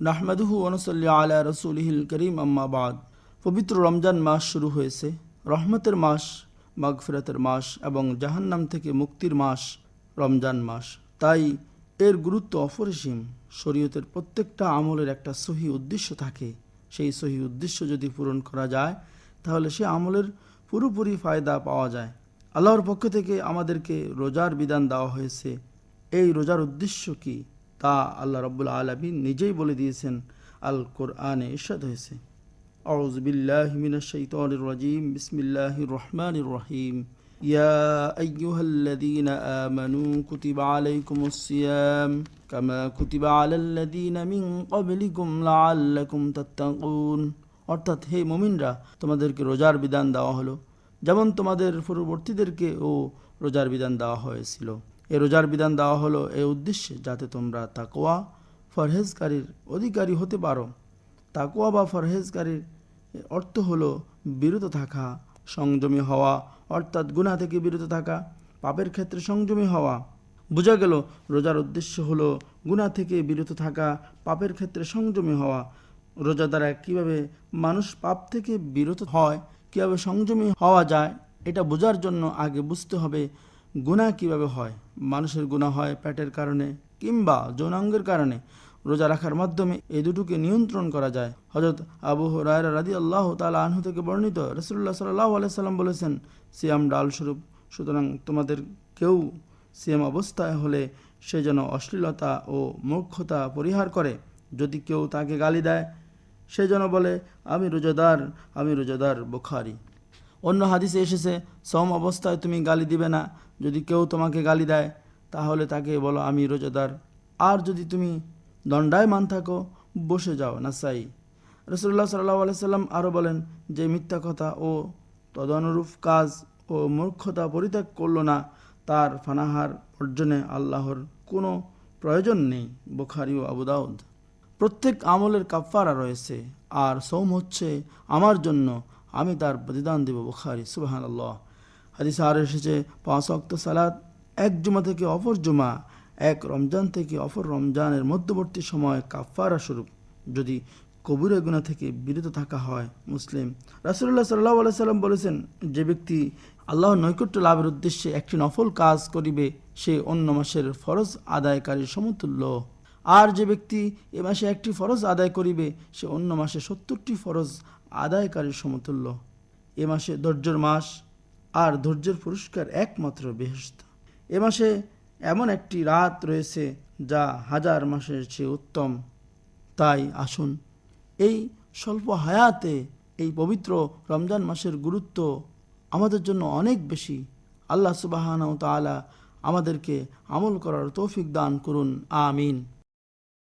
নাহমাদুহু অনুসল্লি আলা রসুলহিল করিম আম্মাবাদ পবিত্র রমজান মাস শুরু হয়েছে। রহমতের মাস, মাগফিরাতের মাস এবং জাহান্নাম থেকে মুক্তির মাস রমজান মাস। তাই এর গুরুত্ব অপরিসীম। শরীয়তের প্রত্যেকটা আমলের একটা সহি উদ্দেশ্য থাকে। সেই সহি উদ্দেশ্য যদি পূরণ করা যায়, তাহলে সে আমলের পুরোপুরি ফায়দা পাওয়া যায়। আল্লাহর পক্ষ থেকে আমাদেরকে রোজার বিধান দেওয়া হয়েছে। এই রোজার উদ্দেশ্য কি? তা আল্লাহ রব্বুল আলমিন নিজেই বলে দিয়েছেন আল কোরআনে ইরশাদ হয়েছে أعوذ بالله من الشيطان الرجيم بسم الله الرحمن الرحيم يا أيها الذين آمنوا كتب عليكم الصيام كما كتب على الذين من قبلكم لعلكم تتقون অর্থাৎ হে মুমিনরা তোমাদেরকে রোজার বিধান দেওয়া হলো যেমন তোমাদের পূর্ববর্তীদেরকে ও রোজার বিধান দেওয়া হয়েছিল এ রোজার বিধান দেওয়া হলো এ উদ্দেশ্যে, যাতে তোমরা তাকোয়া ফরহেজকারীর অধিকারী হতে পারো। তাকোয়া বা ফরহেজকারীর অর্থ হলো বিরত থাকা, সংযমী হওয়া, অর্থাৎ গুনাহ থেকে বিরত থাকা, পাপের ক্ষেত্রে সংযমী হওয়া। বোঝা গেল, রোজার উদ্দেশ্য হলো গুনাহ থেকে বিরত থাকা, পাপের ক্ষেত্রে সংযমী হওয়া। রোজা দ্বারা কীভাবে মানুষ পাপ থেকে বিরত হয়, কীভাবে সংযমী হওয়া যায়, এটা বোঝার জন্য আগে বুঝতে হবে গুনাহ কীভাবে হয়? মানুষের গুনাহ হয় পেটের কারণে কিংবা যৌনাঙ্গের কারণে। রোজা রাখার মাধ্যমে এই দুটোকে নিয়ন্ত্রণ করা যায়। হজরত আবু রায়রা রাদি আল্লাহ তালা আনহু থেকে বর্ণিত রসুল্লাহ সাল্লাহ আলাইসাল্লাম বলেছেন, সিয়াম ডাল স্বরূপ সুতরাং তোমাদের কেউ সিয়াম অবস্থায় হলে সে যেন অশ্লীলতা ও মূর্খতা পরিহার করে। যদি কেউ তাকে গালি দেয়, সে যেন বলে, আমি রোজাদার আমি রোজাদার বুখারি। অন্য হাদিসে এসেছে সম অবস্থায় তুমি গালি দিবে না যদি কেউ তোমাকে গালি দেয়, তাহলে তাকে বলো, আমি রোজাদার। আর যদি তুমি দণ্ডায়মান থাকো, বসে যাও, নাসাই। রসুল্লাহ সাল্লাহ আলাইসাল্লাম আরও বলেন, যে মিথ্যা কথা ও তদনুরূপ কাজ ও মূর্খতা পরিত্যাগ করল না, তার ফানাহার অর্জনে আল্লাহর কোনো প্রয়োজন নেই। বোখারি ও আবুদাউদ প্রত্যেক আমলের কাফারা রয়েছে, আর সৌম হচ্ছে, আমার জন্য আমি তার প্রতিদান দেব। বুখারি সুবাহান আল্লাহ হাদিস আর এসেছে, পাঁচ অক্ত সালাদ এক জুমা থেকে অপর জুমা, এক রমজান থেকে অপর রমজানের মধ্যবর্তী সময় কাফারা স্বরূপ। যদি কবিরা গুণা থেকে বিরত থাকা হয় মুসলিম। রাসুল্লাহ সাল্লাহ সাল্লাম বলেছেন, যে ব্যক্তি আল্লাহ নৈকট্য লাভের উদ্দেশ্যে একটি নফল কাজ করিবে, সে অন্য মাসের ফরজ আদায়কারীর সমতুল্য। আর যে ব্যক্তি এ মাসে একটি ফরজ আদায় করিবে, সে অন্য মাসে সত্তরটি ফরজ আদায়কারীর সমতুল্য। এ মাসে ধৈর্যের মাস আর ধৈর্যের পুরস্কার একমাত্র বেহস্ত এ মাসে এমন একটি রাত রয়েছে যা হাজার মাসের চেয়ে উত্তম। তাই আসুন, এই স্বল্প হায়াতে এই পবিত্র রমজান মাসের গুরুত্ব আমাদের জন্য অনেক বেশি। আল্লাহ সুবাহান তালা আমাদেরকে আমল করার তৌফিক দান করুন, আমিন।